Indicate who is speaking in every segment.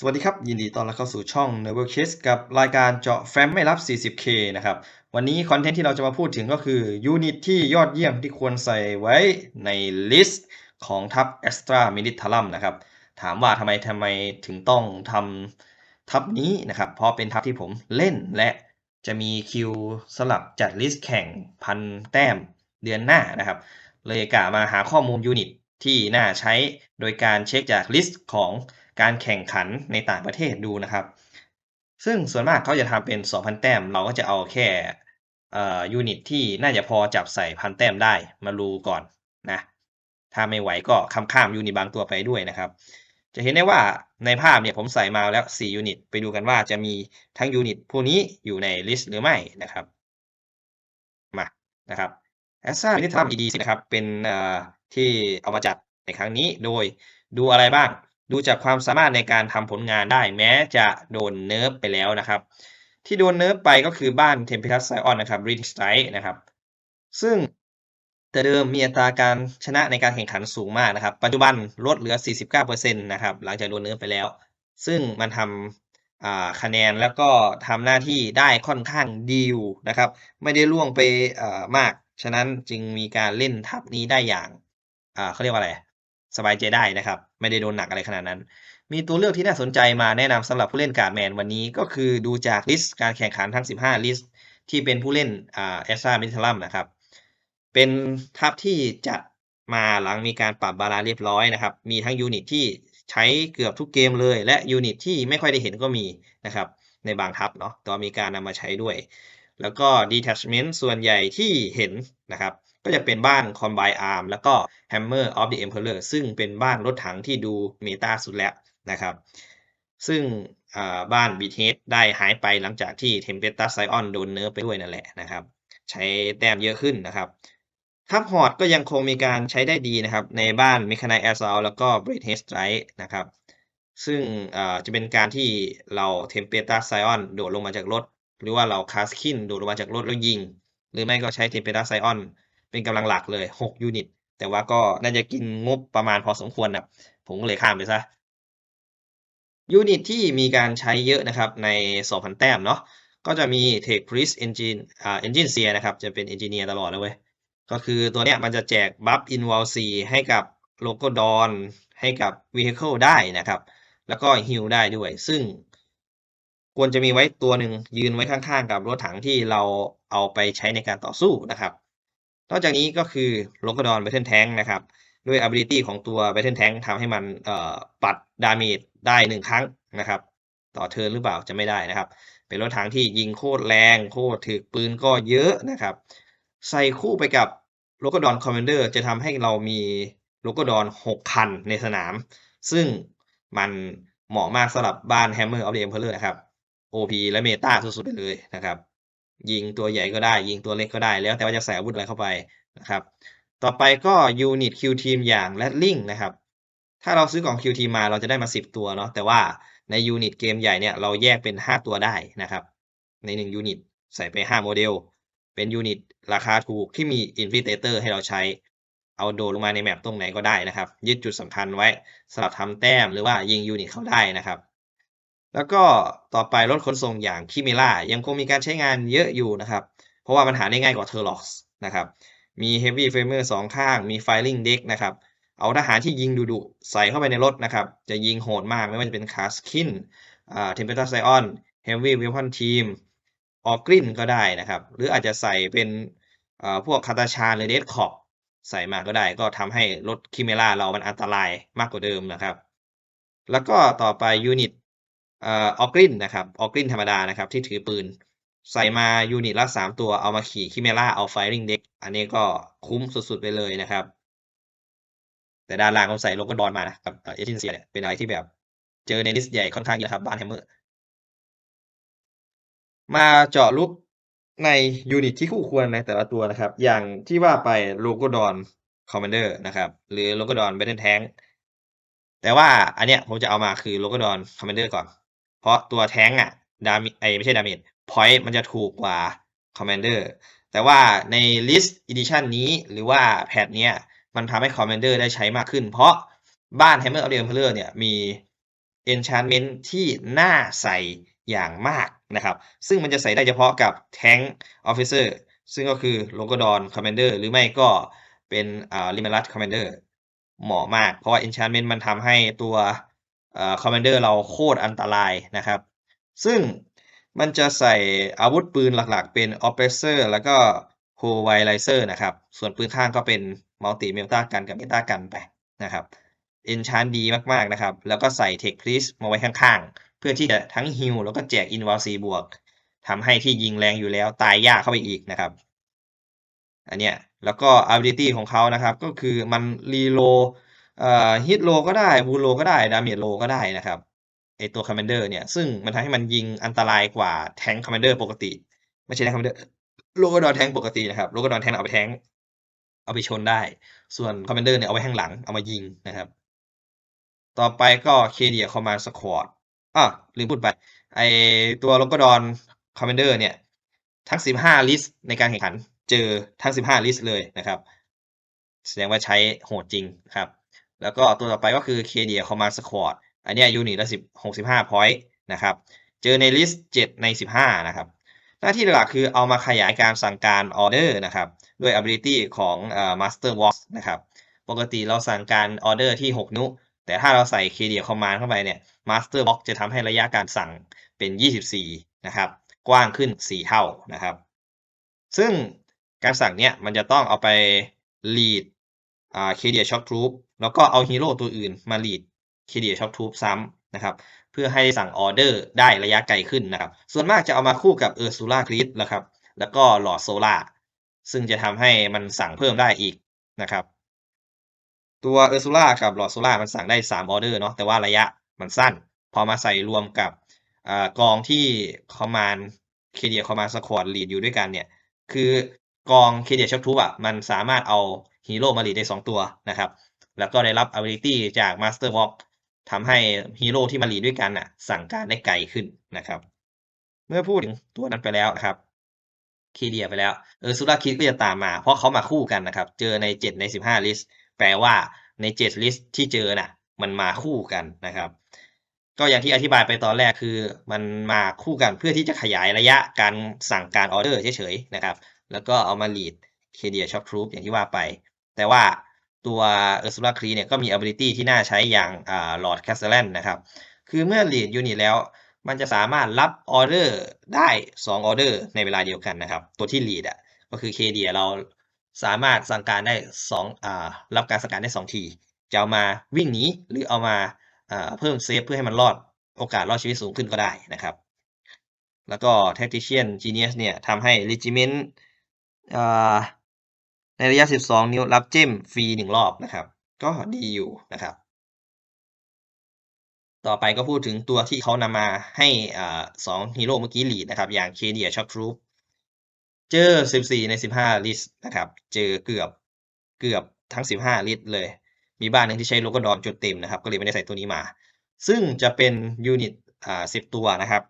Speaker 1: สวัสดีครับ ยินดีต้อนรับเข้าสู่ช่อง n e v e r Case กับรายการเจาะแฟ้มไม่รับ 40K นะครับ วันนี้คอนเทนต์ที่เราจะมาพูดถึงก็คือยูนิตที่ยอดเยี่ยมที่ควรใส่ไว้ในลิสต์ของทัพ Extra Militarum นะครับ ถามว่าทำไมทำไมถึงต้องทำทัพนี้นะครับ เพราะเป็นทัพที่ผมเล่นและจะมีคิวสลับจัดลิสต์แข่งพันแต้มเดือนหน้านะครับ เลยกะมาหาข้อมูลยูนิตที่น่าใช้โดยการเช็คจากลิสต์ของ การแข่งขันในต่างประเทศดูนะครับ ซึ่งส่วนมากเขาจะทำเป็น 2,000 แต้ม เราก็จะเอาแค่ยูนิตที่น่าจะพอจับใส่พันแต้มได้มาดูก่อนนะถ้าไม่ไหวก็ข้ามข้ามยูนิตบางตัวไปด้วยนะครับ จะเห็นได้ว่าในภาพเนี่ยผมใส่มาแล้ว 4 ยูนิต ไปดูกันว่าจะมีทั้งยูนิตพวกนี้อยู่ในลิสต์หรือไม่นะครับ มานะครับ a s t r a m i l i t a r ED นะครับ เป็นที่เอามาจัดในครั้งนี้โดยดูอะไรบ้าง ดูจากความสามารถในการทำผลงานได้แม้จะโดนเนิร์ฟไปแล้วนะครับ ที่โดนเนิร์ฟไปก็คือบ้าน Tempest Scion นนะครับ Ring Strike นะครับซึ่งแต่เดิมมีอัตราการชนะในการแข่งขันสูงมากนะครับ ปัจจุบันลดเหลือ 49%นะครับหลังจากโดนเนิร์ฟไปแล้ว ซึ่งมันทำคะแนนแล้วก็ทำหน้าที่ได้ค่อนข้างดีอยู่นะครับ ไม่ได้ล่วงไปมาก ฉะนั้นจึงมีการเล่นทัพนี้ได้อย่างเขาเรียกว่าอะไร สบายใจได้นะครับ ไม่ได้โดนหนักอะไรขนาดนั้น มีตัวเลือกที่น่าสนใจมาแนะนำสำหรับผู้เล่นการ์ดแมนวันนี้ก็คือดูจากลิสต์การแข่งขันทั้ง 15 ลิสต์ที่เป็นผู้เล่นอ่าเอสซามิทลัมนะครับ เป็นทัพที่จัดมาหลังมีการปรับบาลานซ์เรียบร้อยนะครับ มีทั้งยูนิตที่ใช้เกือบทุกเกมเลย และยูนิตที่ไม่ค่อยได้เห็นก็มีนะครับในบางทัพเนาะแตอมีการนำมาใช้ด้วย แล้วก็ detachment ส่วนใหญ่ที่เห็นนะครับ ก็จะเป็นบ้าน Combine Arm แล้วก็ Hammer of the Emperor ซึ่งเป็นบ้านรถถังที่ดูเมตาสุดแล้วนะครับ ซึ่งบ้าน b t h ได้หายไปหลังจากที่ Tempest Scion โดนเนิร์ฟไปด้วยนั่นแหละนะครับ ใช้แต้มเยอะขึ้นนะครับทัพฮอดก็ยังคงมีการใช้ได้ดีนะครับ ในบ้าน Mechanized Assault แล้วก็ b r a d Head Strike นะครับ ซึ่งจะเป็นการที่เรา Tempest Scion โดดลงมาจากรถ หรือว่าเรา Kaskin โดดลงมาจากรถแล้วยิง หรือไม่ก็ใช้ Tempest Scion เป็น เป็นกำลังหลักเลย6ยูนิต แต่ว่าก็น่าจะกินงบประมาณพอสมควรนะผมก็เลยข้ามไปซะยูนิตที่มีการใช้เยอะนะครับใน 2,000 แต้มเนาะก็จะมี Tech Priest Engine อ่า Engine Seer นะครับ จะเป็น Engineer ตลอดเลยเว้ย ก็คือตัวเนี้ยมันจะแจกบัฟ Inval 4ให้กับ Logo Dawn ให้กับ Vehicle ได้นะครับ แล้วก็ฮิลได้ด้วย ซึ่งควรจะมีไว้ตัวหนึ่งยืนไว้ข้างๆ กับรถถังที่เราเอาไปใช้ในการต่อสู้นะครับ นอกจากนี้ก็คือ Logo Dawn Battle Tank นะครับ ด้วย ability ของตัว Battle Tank ทำให้มันปัดดาเมจได้หนึ่งครั้งนะครับ ต่อเทิร์นหรือเปล่าจะไม่ได้นะครับ เป็นรถถังที่ยิงโคตรแรงโคตรถึกปืนก็เยอะนะครับ ใส่คู่ไปกับ l o g o d o n Commander จะทำให้เรามี l o g o d o n 6คันในสนาม ซึ่งมันเหมาะมากสำหรับบ้าน Hammer of the Emperor นะครับ OP และเมตาสุดๆไปเลยนะครับ ยิงตัวใหญ่ก็ได้ ยิงตัวเล็กก็ได้ แล้วแต่ว่าจะใส่อาวุธอะไรเข้าไปนะครับ ต่อไปก็ยูนิต Q Team อย่าง Rattling นะครับ ถ้าเราซื้อกล่อง Q Team มาเราจะได้มา 10 ตัวเนาะแต่ว่าในยูนิตเกมใหญ่เนี่ยเราแยกเป็น 5 ตัวได้นะครับ ใน1ยูนิตใส่ไป 5 โมเดล เป็นยูนิตราคาถูกที่มี Infiltrator ให้เราใช้เอาโดดลงมาในแมปตรงไหนก็ได้นะครับ ยึดจุดสำคัญไว้สำหรับทำแต้มหรือว่ายิงยูนิตเขาได้นะครับ แล้วก็ต่อไปรถขนส่งอย่างคิเมล่ายังคงมีการใช้งานเยอะอยู่นะครับ เพราะว่ามันหาได้ง่ายกว่าเทอร์ล็อกส์นะครับมี Heavy Framer สองข้าง มี Firing Deck นะครับ เอาทหารที่ยิงดุๆใส่เข้าไปในรถนะครับ จะยิงโหดมากไม่ว่าจะเป็นคาสคินอ่า Tempest Scion Heavy Weapon Team ออกรินก็ได้นะครับ หรืออาจจะใส่เป็นอ่าพวกคาตาชาหรือเดดคอปใส่มาก็ได้ ก็ทำให้รถคิเมล่าเรามันอันตรายมากกว่าเดิมนะครับ แล้วก็ต่อไปยูนิต ออกรินนะครับออกรินธรรมดานะครับที่ถือปืน ใส่มายูนิตละสามตัวเอามาขี่คิเมล่าเอาไฟริงเด็กอันนี้ก็คุ้มสุดๆไปเลยนะครับ แต่ด้านล่างเขาใส่โลโก้ดอนมานะครับเอเจนซี่เนี่ยเป็นอะไรที่แบบ เจอในลิสต์ใหญ่ค่อนข้างเยอะครับบ้านแฮมเมอร์มาเจาะลุกในยูนิตที่คู่ควรในแต่ละตัวนะครับ อย่างที่ว่าไปโลโก้ดอนคอมมานเดอร์นะครับ หรือโลโก้ดอนเบ t เทนแทงแต่ว่าอันเนี้ยผมจะเอามาคือโลโก้ดอนคอมมานเดอร์ก่อน เพราะตัวแท้งอะดามิไอไม่ใช่ดาเมจพอยต์มันจะถูกกว่าคอมมานเดอร์แต่ว่าในลิสต์อีดิชันนี้หรือว่าแพทเนี้ยมันทำให้คอมมนเดอร์ได้ใช้มากขึ้น เพราะบ้าน Hammer of the Emperor เนี่ยมี enchantment ที่น่าใส่อย่างมากนะครับ ซึ่งมันจะใส่ได้เฉพาะกับ tank officer ซึ่งก็คือ l o g o d o n commander หรือไม่ก็เป็นอ่า Limeras commander เหมาะมาก เพราะว่า enchantment มันทำให้ตัว อ่า commander เราโคตรอันตรายนะครับ ซึ่งมันจะใส่อาวุธปืนหลักๆ เป็น oppressor แล้วก็ Pulverizer นะครับ ส่วนปืนข้างก็เป็น multi melta gun กับ meta gun ไปนะครับ enchant ดีมากๆนะครับ แล้วก็ใส่ tech priest มาไว้ข้างๆ เพื่อที่จะทั้ง heal แล้วก็แจก invul 4บวกทำให้ที่ยิงแรงอยู่แล้วตายยากเข้าไปอีกนะครับ อันเนี้ยแล้วก็ ability ของเขานะครับ ก็คือมัน reload เอ่อ hit low ก็ได้ wound low ก็ได้ damage low ก็ได้นะครับไอตัว commander เนี่ย ซึ่งมันทำให้มันยิงอันตรายกว่า tank commander ปกติ ไม่ใช่ tank commander l o g o d o n tank ปกตินะครับ l o g o d o n tank เอาไป tank เอาไปชนได้ ส่วน commander เนี่ยเอาไว้ข้างหลังเอามายิงนะครับ ต่อไปก็ Cadia Command Squad อ้อลืมพูดไป ไอตัว l o g o d o n commander เนี่ย ทั้ง 15 ลิสต์ในการแข่งขัน เจอทั้ง 15 ลิสต์เลยนะครับ แสดงว่าใช้โหดจริงครับ แล้วก็ตัวต่อไปก็คือ Cadia Command Squad อันนี้ยูนิตละ10 65 point นะครับ เจอในลิสต์ 7 ใน 15 นะครับ หน้าที่หลักคือเอามาขยายการสั่งการออเดอร์นะครับ ด้วย ability ของเอ่อ Master Box นะครับ ปกติเราสั่งการออเดอร์ที่ 6 นุ แต่ถ้าเราใส่ Cadia Command เข้าไปเนี่ย Master Box จะทำให้ระยะการสั่งเป็น 24 นะครับ กว้างขึ้น 4 เท่านะครับ ซึ่งการสั่งเนี้ยมันจะต้องเอาไป lead อ่า Cadia Shock Troop แล้วก็เอาฮีโร่ตัวอื่นมา lead Cadia Shock Troop ซ้ำนะครับ เพื่อให้สั่งออเดอร์ได้ระยะไกลขึ้นนะครับ ส่วนมากจะเอามาคู่กับ Ursula Creed นะครับ แล้วก็ Lord Solar ซึ่งจะทำให้มันสั่งเพิ่มได้อีกนะครับ ตัว Ursula กับ Lord Solar มันสั่งได้3ออเดอร์เนาะแต่ว่าระยะมันสั้น พอมาใส่รวมกับอกองที่ Command Cadia Command Squad lead อยู่ด้วยกันเนี่ย คือกอง Cadia Shock Troop อะมันสามารถเอาฮีโร่มา lead ได้ 2 ตัวนะครับ แล้วก็ได้รับ ability จาก Master Box ทำให้ฮีโร่ที่มา lead ด้วยกันน่ะ สั่งการได้ไกลขึ้นนะครับ เมื่อพูดถึงตัวนั้นไปแล้วนะครับ Cadia ไปแล้ว Ursula Creed ก็จะตามมา เพราะเขามาคู่กันนะครับ เจอใน 7 ใน 15 ลิสต์ แปลว่าใน 7 ลิสต์ที่เจอน่ะ มันมาคู่กันนะครับ ก็อย่างที่อธิบายไปตอนแรกคือ มันมาคู่กันเพื่อที่จะขยายระยะการสั่งการออเดอร์เฉยๆนะครับ แล้วก็เอามา lead Cadia Shock Troop อย่างที่ว่าไป แต่ว่า ตัว Ursula Creed เนี่ยก็มี ability ที่น่าใช้อย่างอ่า Lord Castellan นะครับ คือเมื่อ lead ยูนิตแล้วมันจะสามารถรับออเดอร์ได้2ออเดอร์ในเวลาเดียวกันนะครับ ตัวที่ lead อะก็คือ Cadia เราสามารถสั่งการได้2อ่ารับการสั่งการได้ 2 ที จะเอามาวิ่งหนีหรือเอามาอ่าเพิ่มเซฟเพื่อให้มันรอดโอกาสรอดชีวิตสูงขึ้นก็ได้นะครับ แล้วก็ Tactician Genius เนี่ยทำให้ Regiment อ่า ในระยะ 12 นิ้วรับเจมฟรี 1 รอบนะครับ ก็ดีอยู่นะครับ ต่อไปก็พูดถึงตัวที่เขานำมาให้อ่า2ฮีโร่เมื่อกี้ lead นะครับ อย่าง Cadia Shock Troop เจอ 14 ใน 15 ลิสต์นะครับ เจอเกือบเกือบทั้ง 15 ลิสต์เลย มีบ้านหนึ่งที่ใช้ Logodon จุดเต็มนะครับ ก็เลยไม่ได้ใส่ตัวนี้มา ซึ่งจะเป็นยูนิตอ่า10 ตัวนะครับ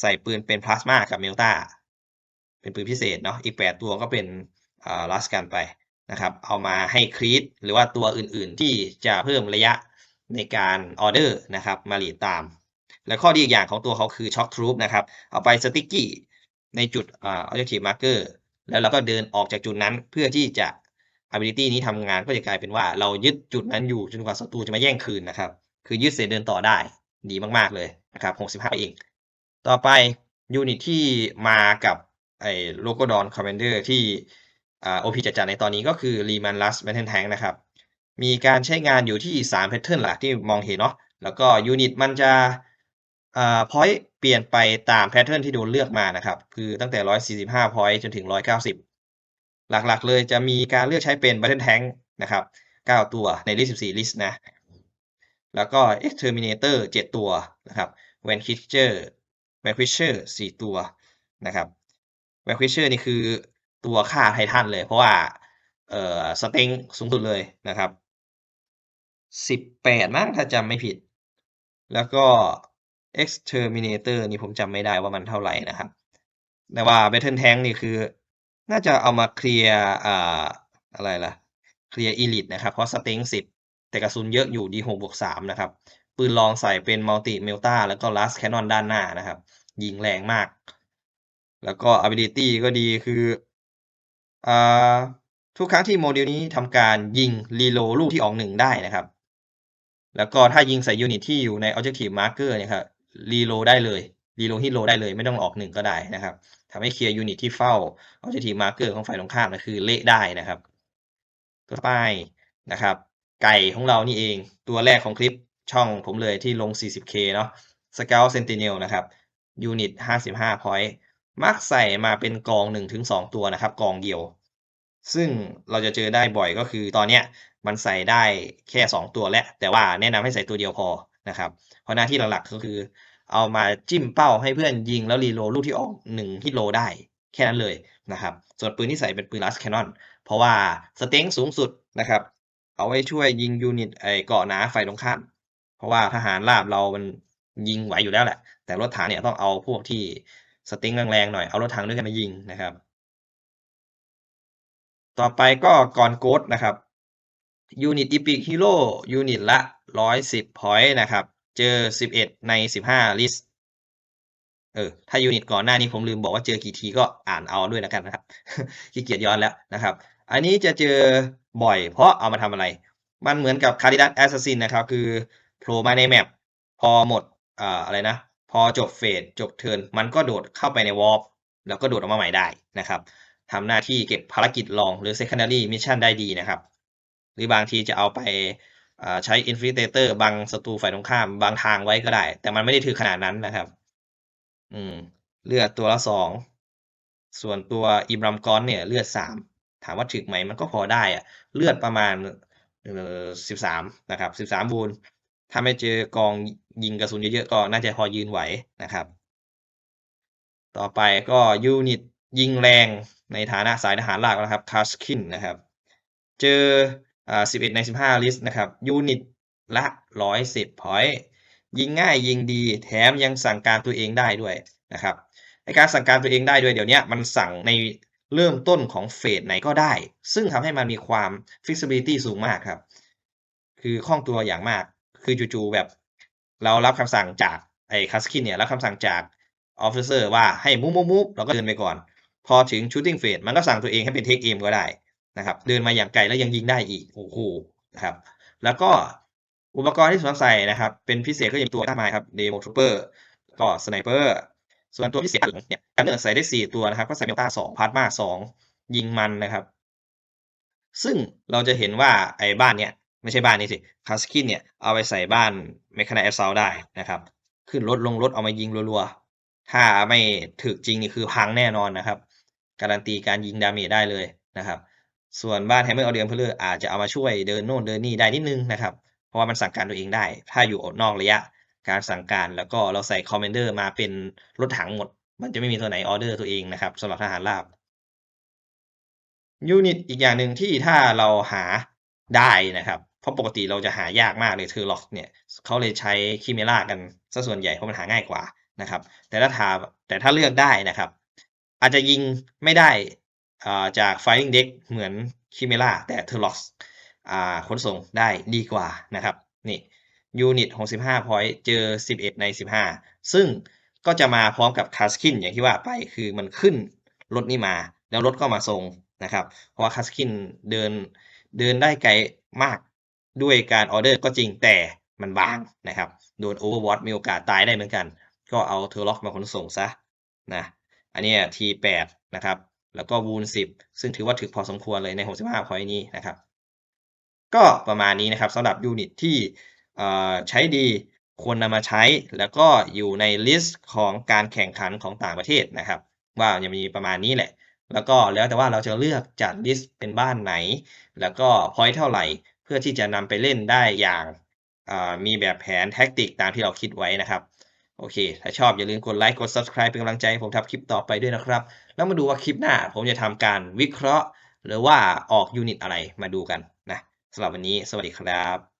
Speaker 1: ใส่ปืนเป็นพลาสมากับเมลตาเป็นปืนพิเศษเนาะ อีก 8 ตัวก็เป็น ลัสกันไปนะครับ เอามาให้ครีดหรือว่าตัวอื่นๆ ที่จะเพิ่มระยะในการออเดอร์นะครับมาหลีดตาม และข้อดีอีกอย่างของตัวเขาคือ Shock Troop นะครับ เอาไปสติ๊กกี้ในจุดอ่า Objective Marker แล้วเราก็เดินออกจากจุดนั้นเพื่อที่จะ ability นี้ทำงานก็จะกลายเป็นว่าเรายึดจุดนั้นอยู่จนกว่าศัตรูจะมาแย่งคืนนะครับ คือยึดเสร็จเดินต่อได้ดีมากๆเลยนะครับ65เอง ต่อไปยูนิตที่มากับไอ้ Logodon Commander ที่ OP จัดๆในตอนนี้ก็คือ Leman Last Battle Tank นะครับ มีการใช้งานอยู่ที่3แพทเทิร์นหลักที่มองเห็นเนาะแล้วก็ยูนิตมันจะอ่าพอยต์เปลี่ยนไปตามแพทเทิร์นที่โดนเลือกมานะครับ คือตั้งแต่ 145พอยต์จนถึง 190 หลักๆเลยจะมีการเลือกใช้เป็น Battle Tank นะครับ 9 ตัวในลิสต์14 ลิสต์นะ แล้วก็ Exterminator 7 ตัวนะครับ Vanquisher Vanquisher 4 ตัวนะครับ Vanquisher นี่คือ ตัวฆ่าไททันเลย เพราะว่า เอ่อสเต็งสูงสุดเลยนะครับ18มั้งถ้าจำไม่ผิด แล้วก็ Exterminator นี่ผมจำไม่ได้ว่ามันเท่าไหร่นะครับ แต่ว่า Battle Tank นี่คือ น่าจะเอามาเคลียร์อ่าอะไรล่ะเคลียร์ Elite นะครับ เพราะสเต็ง10แต่กระสุนเยอะอยู่ D6 บวก3นะครับ ปืนลองใส่เป็นมัลติเมลตาแล้วก็ลัสแคนนอนด้านหน้านะครับ ยิงแรงมาก แล้วก็ ability ก็ดีคือ ทุกครั้งที่โมเดลนี้ทำการยิงรีโลลูกที่ออกหนึ่งได้นะครับ แล้วก็ถ้ายิงใส่ยูนิตที่อยู่ใน objective marker เนี่ยครับรีโลได้เลยรีโลฮิโลได้เลยไม่ต้องออกหนึ่งก็ได้นะครับทำให้เคลียร์ยูนิตที่เฝ้า objective marker ของฝ่ายตรงข้ามนะคือเละได้นะครับต่อไปนะครับ ไก่ของเรานี่เองตัวแรกของคลิปช่องผมเลยที่ลง 40k เนาะ Scout Sentinel นะครับยูนิต55 point มักใส่มาเป็นกอง 1-2 ตัวนะครับ กองเดียว ซึ่งเราจะเจอได้บ่อยก็คือตอนเนี้ยมันใส่ได้แค่ 2 ตัวแล้วแต่ว่าแนะนำให้ใส่ตัวเดียวพอนะครับ เพราะหน้าที่หลักๆก็คือเอามาจิ้มเป้าให้เพื่อนยิงแล้วรีโลลูกที่ออก1ฮิตโลได้แค่นั้นเลยนะครับ ส่วนปืนที่ใส่เป็นปืนลัสแคนนอนเพราะว่าสเต็งสูงสุดนะครับ เอาไว้ช่วยยิงยูนิตไอเกาะหนาฝ่ายตรงข้ามเพราะว่าทหารราบเรามันยิงไหวอยู่แล้วแหละ แต่รถถังเนี่ยต้องเอาพวกที่สเต็งแรงๆหน่อยเอารถถังด้วยกันมายิงนะครับ ต่อไปก็ก่อนโกดนะครับยูนิตอีพิกฮีโร่ยูนิตละ 110พอยต์นะครับ เจอ 11 ใน 15 ลิสต์เออ ถ้ายูนิตก่อนหน้านี้ผมลืมบอกว่าเจอกี่ทีก็อ่านเอาด้วยแล้วกันนะครับขี้เกียจย้อนแล้วนะครับ อันนี้จะเจอบ่อยเพราะเอามาทำอะไร มันเหมือนกับคาริดัสแอสซัสซินนะครับ คือโผล่มาในแมปพอหมดอ่าอะไรนะ พอจบเฟสจบเทิร์นมันก็โดดเข้าไปในวอลแล้วก็โดดออกมาใหม่ได้นะครับ ทำหน้าที่เก็บภารกิจรองหรือ secondary mission ได้ดีนะครับ หรือบางทีจะเอาไปใช้ infiltrator บังศัตรูฝ่ายตรงข้ามบางทางไว้ก็ได้ แต่มันไม่ได้ถือขนาดนั้นนะครับ อืม เลือดตัวละสอง ส่วนตัวอิบรัมกอนเนี่ย เลือดสาม ถามว่าถึกไหมมันก็พอได้อะเลือดประมาณสิบสามนะครับสิบสามบูนถ้าไม่เจอกองยิงกระสุนเยอะๆก็น่าจะพอยืนไหวนะครับ ต่อไปก็ยูนิต ยิงแรงในฐานะสายทหารหลักนะครับคาสคินนะครับ เจออ่า11 ใน 15 ลิสต์นะครับยูนิตละ 110 พอยต์ยิงง่ายยิงดีแถมยังสั่งการตัวเองได้ด้วยนะครับในการสั่งการตัวเองได้ด้วยเดี๋ยวนี้มันสั่งในเริ่มต้นของเฟสไหนก็ได้ ซึ่งทำให้มันมีความ flexibility สูงมากครับ คือคล่องตัวอย่างมาก คือจู่ๆแบบ เรารับคำสั่งจากไอ้คัสคินเนี่ยรับคำสั่งจากออฟฟิเซอร์ว่าให้มูฟมูฟมูฟเราก็เดินไปก่อน พอถึงชูตติ้งเฟสมันก็สั่งตัวเองให้เป็นเทคเอมก็ได้นะครับเดินมาอย่างไกลแล้วยังยิงได้อีกโอ้โหนะครับแล้วก็อุปกรณ์ที่สวมใส่นะครับ เป็นพิเศษก็ย่างตัวท่าไม้ครับเดโมทรูเปอร์ก็สไนเปอร์ส่วนตัวพิเศษเนี่ยการเลือกใส่ได้ 4 ตัวนะครับ ก็ใส่เมลตาสองพาร์ตมาสองยิงมันนะครับ ซึ่งเราจะเห็นว่าไอ้บ้านเนี่ยไม่ใช่บ้านนี้สิคาสคินเนี่ยเอาไปใส่บ้านเมคานาแอสซาวได้นะครับ ขึ้นรถลงรถเอามายิงรัวๆ ถ้าไม่ถึกจริงนี่คือพังแน่นอนนะครับ การันตีการยิงดาเมจได้เลยนะครับ ส่วนบ้านแฮมเมอร์ออเดียมเพลอร์อาจจะเอามาช่วยเดินโน่นเดินนี่ได้นิดนึงนะครับ เพราะว่ามันสั่งการตัวเองได้ ถ้าอยู่นอกระยะการสั่งการแล้วก็เราใส่คอมเมนเดอร์มาเป็นรถถังหมด มันจะไม่มีตัวไหนออเดอร์ตัวเองนะครับสำหรับทหารราบยูนิตอีกอย่างหนึ่งที่ถ้าเราหาได้นะครับ เพราะปกติเราจะหายากมากเลยเทอร์ล็อกเนี่ยเขาเลยใช้คิเมล่ากันซะส่วนใหญ่เพราะมันหาง่ายกว่านะครับ แต่ถ้าถาแต่ถ้าเลือกได้นะครับ อาจจะยิงไม่ได้จาก Firing Deck เหมือนคิเมล่าแต่เทอร์ล็อกขนส่งได้ดีกว่านะครับ นี่ยูนิต65 point เจอ 11 ใน 15 ซึ่งก็จะมาพร้อมกับคาสคินอย่างที่ว่าไปคือมันขึ้นรถนี้มา แล้วรถก็มาส่งนะครับ เพราะว่าคาสคินเดินเดินได้ไกลมากด้วยการออเดอร์ก็จริงแต่มันบางนะครับ โดนโอเวอร์วอตมีโอกาสตายได้เหมือนกัน ก็เอาเทอร์ล็อกมาขนส่งซะนะ อันนี้ที8นะครับแล้วก็วูน10 ซึ่งถือว่าถึกพอสมควรเลยใน 65 พอยนี้นะครับ ก็ประมาณนี้นะครับสำหรับยูนิตที่ใช้ดีควรนำมาใช้แล้วก็อยู่ในลิสต์ของการแข่งขันของต่างประเทศนะครับ ว่าจะมีประมาณนี้แหละ แล้วก็แล้วแต่ว่าเราจะเลือกจัดลิสต์เป็นบ้านไหน แล้วก็พอยต์เท่าไหร่ เพื่อที่จะนำไปเล่นได้อย่างมีแบบแผนแท็กติกตามที่เราคิดไว้นะครับ โอเค ถ้าชอบอย่าลืมกดไลค์กด Subscribe เป็นกำลังใจให้ผมทำคลิปต่อไปด้วยนะครับ แล้วมาดูว่าคลิปหน้าผมจะทำการวิเคราะห์ หรือว่าออกยูนิตอะไรมาดูกันนะสำหรับวันนี้สวัสดีครับ